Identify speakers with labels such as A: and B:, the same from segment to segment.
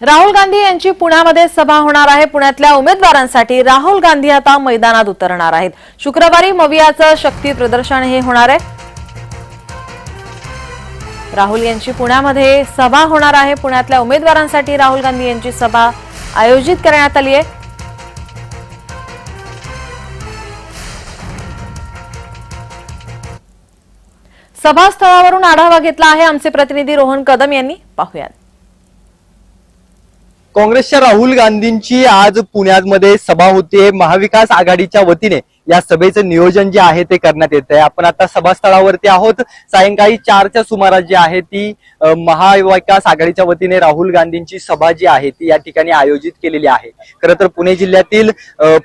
A: राहुल गांधी यांची पुण्यामध्ये सभा होणार आहे. पुण्यातल्या उमेदवारांसाठी राहुल गांधी आता मैदानात उतरणार आहेत. शुक्रवारी मवियाचं शक्ती प्रदर्शन हे होणार आहे. राहुल यांची पुण्यामध्ये सभा होणार आहे. पुण्यातल्या उमेदवारांसाठी राहुल गांधी यांची सभा आयोजित करण्यात आली आहे. सभास्थळावरून आढावा घेतला आहे आमचे प्रतिनिधी रोहन कदम यांनी. पाहुयात.
B: काँग्रेसच्या राहुल गांधींची आज पुण्यामध्ये सभा होते. महाविकास आघाडीच्या वतीने. या सभेचं नियोजन जे आहे ते करण्यात येत आहे. आपण आता सभास्थळावरती आहोत. सायंकाळी चारच्या सुमारास जी आहे ती महाविकास आघाडीच्या वतीने राहुल गांधींची सभा जी आहे ती या ठिकाणी आयोजित केलेली आहे. खरं तर पुणे जिल्ह्यातील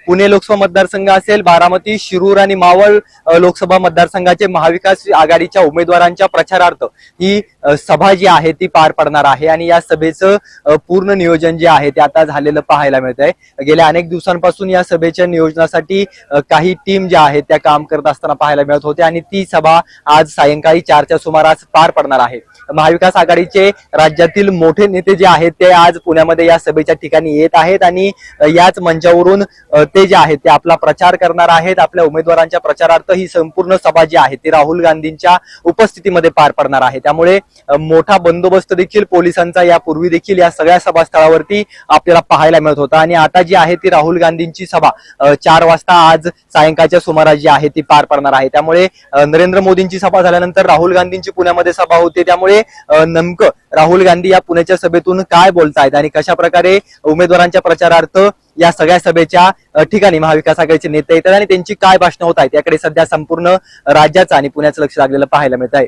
B: पुणे लोकसभा मतदारसंघ असेल बारामती शिरूर आणि मावळ लोकसभा मतदारसंघाचे महाविकास आघाडीच्या उमेदवारांच्या प्रचारार्थ ही सभा जी आहे ती पार पडणार आहे आणि या सभेचं पूर्ण नियोजन जे आहे ते आता झालेलं पाहायला मिळत आहे गेल्या अनेक दिवसांपासून या सभेच्या नियोजनासाठी काही ही टीम ज्या आहेत त्या काम करत असताना पाहायला मिळत होते आणि ती सभा आज सायंकाळी चारच्या सुमारास पार पडणार आहे. महाविकास आघाडीचे राज्यातील मोठे नेते जे आहेत ते आज पुण्यामध्ये या सभेच्या ठिकाणी येत आहेत आणि याच मंचावरून ते जे आहेत ते आपला प्रचार करणार आहेत. आपल्या उमेदवारांच्या प्रचारार्थ ही संपूर्ण सभा जी आहे ती राहुल गांधींच्या उपस्थितीमध्ये पार पडणार आहे. त्यामुळे मोठा बंदोबस्त देखील पोलिसांचा यापूर्वी देखील या सगळ्या सभास्थळावरती आपल्याला पाहायला मिळत होता. आणि आता जी आहे ती राहुल गांधींची सभा चार वाजता आज सायंकाळच्या सुमारास जी आहे ती पार पडणार आहे. त्यामुळे नरेंद्र मोदींची सभा झाल्यानंतर राहुल गांधींची पुण्यामध्ये सभा होते. त्यामुळे प्रकारे नेमकं राहुल गांधी या पुण्याच्या सभेतून काय बोलतायत आणि कशा प्रकारे उमेदवारांच्या प्रचारार्थ या सगळ्या सभेच्या ठिकाणी महाविकास आघाडीचे नेते येतात आणि त्यांची काय भाषणं होत आहेत? याकडे सध्या संपूर्ण राज्याचं आणि पुण्याचं लक्ष लागलेलं पाहायला मिळत आहे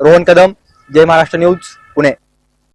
B: रोहन कदम जय महाराष्ट्र न्यूज पुणे.